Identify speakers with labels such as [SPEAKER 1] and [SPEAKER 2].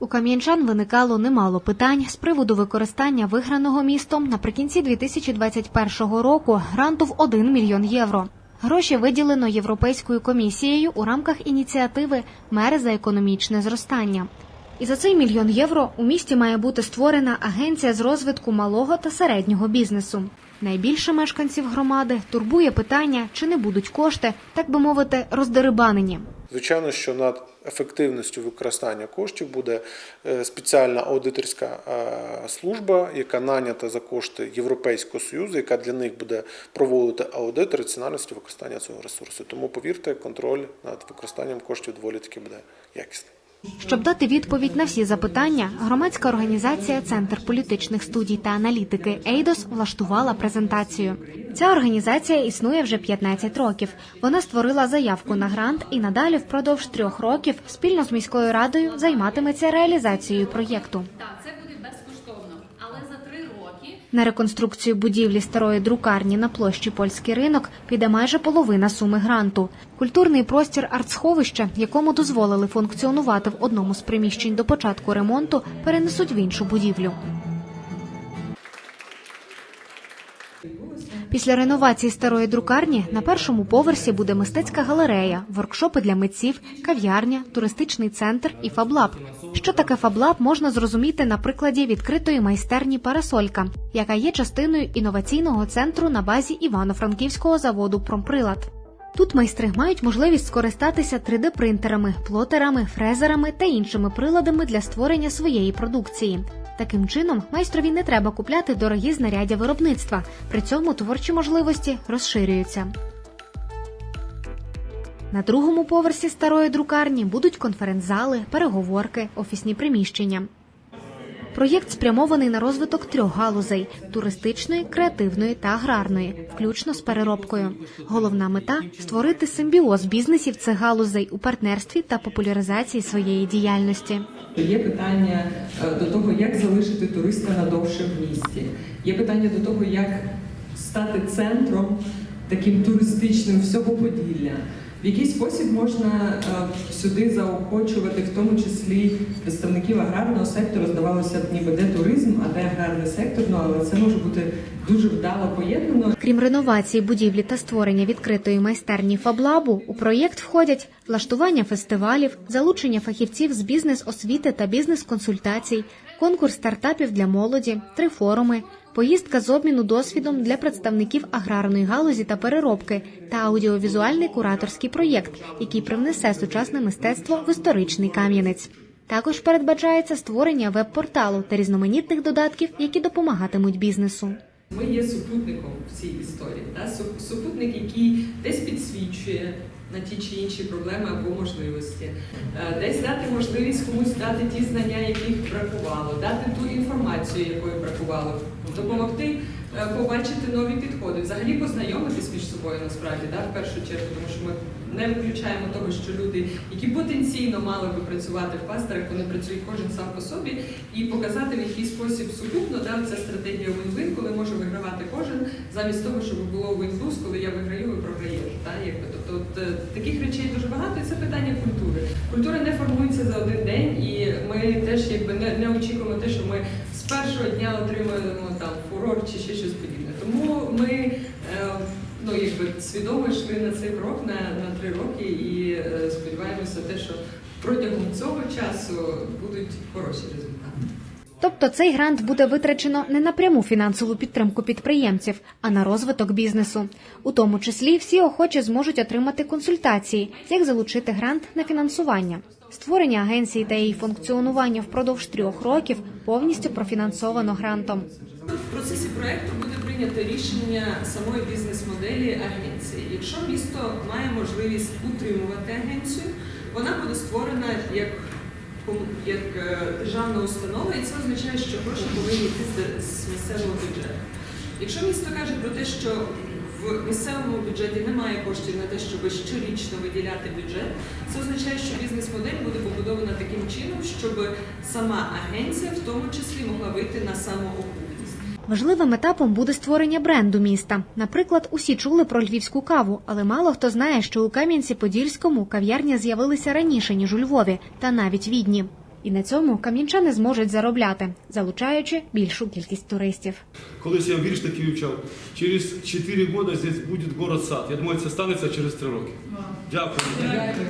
[SPEAKER 1] У кам'янчан виникало немало питань з приводу використання виграного містом наприкінці 2021 року гранту в 1 мільйон євро. Гроші виділено Європейською комісією у рамках ініціативи Мери за економічне зростання. І за цей мільйон євро у місті має бути створена агенція з розвитку малого та середнього бізнесу. Найбільше мешканців громади турбує питання, чи не будуть кошти, так би мовити, роздерибанені.
[SPEAKER 2] Звичайно, що над ефективністю використання коштів буде е, спеціальна аудиторська е, служба, яка нанята за кошти Європейського союзу, яка для них буде проводити аудит раціональності використання цього ресурсу. Тому повірте, контроль над використанням коштів доволі таки буде якісним.
[SPEAKER 1] Щоб дати відповідь на всі запитання, громадська організація Центр політичних студій та аналітики Ейдос влаштувала презентацію. Ця організація існує вже 15 років. Вона створила заявку на грант і надалі впродовж трьох років спільно з міською радою займатиметься реалізацією проєкту.
[SPEAKER 3] Так, це буде безкоштовно, але за три роки
[SPEAKER 1] На реконструкцію будівлі старої друкарні на площі Польський ринок піде майже половина суми гранту. Культурний простір артсховища, якому дозволили функціонувати в одному з приміщень до початку ремонту, перенесуть в іншу будівлю. Після реновації старої друкарні на першому поверсі буде мистецька галерея, воркшопи для митців, кав'ярня, туристичний центр і фаблаб. Що таке фаблаб, можна зрозуміти на прикладі відкритої майстерні Парасолька, яка є частиною інноваційного центру на базі Івано-Франківського заводу Промприлад. Тут майстри мають можливість скористатися 3D-принтерами, плотерами, фрезерами та іншими приладами для створення своєї продукції. Таким чином, майстрові не треба купляти дорогі знаряддя виробництва. При цьому творчі можливості розширюються. На другому поверсі старої друкарні будуть конференц-зали, переговорки, офісні приміщення. Проєкт спрямований на розвиток трьох галузей: туристичної, креативної та аграрної, включно з переробкою. Головна мета створити симбіоз бізнесів цих галузей у партнерстві та популяризації своєї діяльності.
[SPEAKER 4] Є питання е, до того, як залишити туриста надовше в місті. Є питання до того, як стати центром таким туристичним всього Поділля. В який спосіб можна е, сюди заохочувати, в тому числі представників аграрного сектору, здавалося б, ніби де туризм, а де аграрний сектор, ну але це може бути дуже вдало поєднано.
[SPEAKER 1] Крім реновації будівлі та створення відкритої майстерні Фаблабу, у проєкт входять влаштування фестивалів, залучення фахівців з бізнес-освіти та бізнес-консультацій, конкурс стартапів для молоді, три форуми, поїздка з обміну досвідом для представників аграрної галузі та переробки та аудіовізуальний кураторський проєкт, який привнесе сучасне мистецтво в історичний Кам'янець. Також передбачається створення веб-порталу та різноманітних додатків, які допомагатимуть бізнесу.
[SPEAKER 4] Ми є супутником в цій історії. Та? Суп- Супутник, який десь підсвічує на ті чи інші проблеми або можливості, Е, десь дати можливість комусь дати ті знання, яких бракувало, дати ту інформацію, якої бракувало, допомогти е, побачити нові підходи, взагалі познайомитись між собою насправді, да, в першу чергу, тому що ми не виключаємо того, що люди, які потенційно мали би працювати в пасторах, вони працюють кожен сам по собі, і показати в який спосіб сукупно, да, ця стратегія win-win, коли може вигравати кожен, замість того, щоб було win-lose, коли я виграю, ви програєш. Та, якби. Тобто е, таких речей дуже багато, і це питання культури. Культура не формується за один день, і ми теж якби не, не очікуємо те, що ми з першого дня отримаємо там фурор чи ще щось подібне. Тому ми е, ну, якби свідомо йшли на цей крок на, на три роки і е, сподіваємося те, що протягом цього часу будуть хороші результати.
[SPEAKER 1] Тобто цей грант буде витрачено не на пряму фінансову підтримку підприємців, а на розвиток бізнесу. У тому числі всі охочі зможуть отримати консультації, як залучити грант на фінансування. Створення агенції та її функціонування впродовж трьох років повністю профінансовано грантом.
[SPEAKER 4] В процесі проекту буде прийнято рішення самої бізнес-моделі агенції. Якщо місто має можливість утримувати агенцію, вона буде створена як, як е, державна установа, і це означає, що гроші повинні йти з, місцевого бюджету. Якщо місто каже про те, що в місцевому бюджеті немає коштів на те, щоб щорічно виділяти бюджет, це означає, що бізнес-модель буде побудована таким чином, щоб сама агенція в тому числі могла вийти на самоокупність.
[SPEAKER 1] Важливим етапом буде створення бренду міста. Наприклад, усі чули про львівську каву, але мало хто знає, що у Кам'янці-Подільському кав'ярні з'явилися раніше ніж у Львові, та навіть Відні. І на цьому кам'янчани зможуть заробляти, залучаючи більшу кількість туристів.
[SPEAKER 5] Колись я вірш такий вивчав. Через 4 роки здесь буде город-сад. Я думаю, це станеться через 3 роки. Дякую.
[SPEAKER 4] Дякую.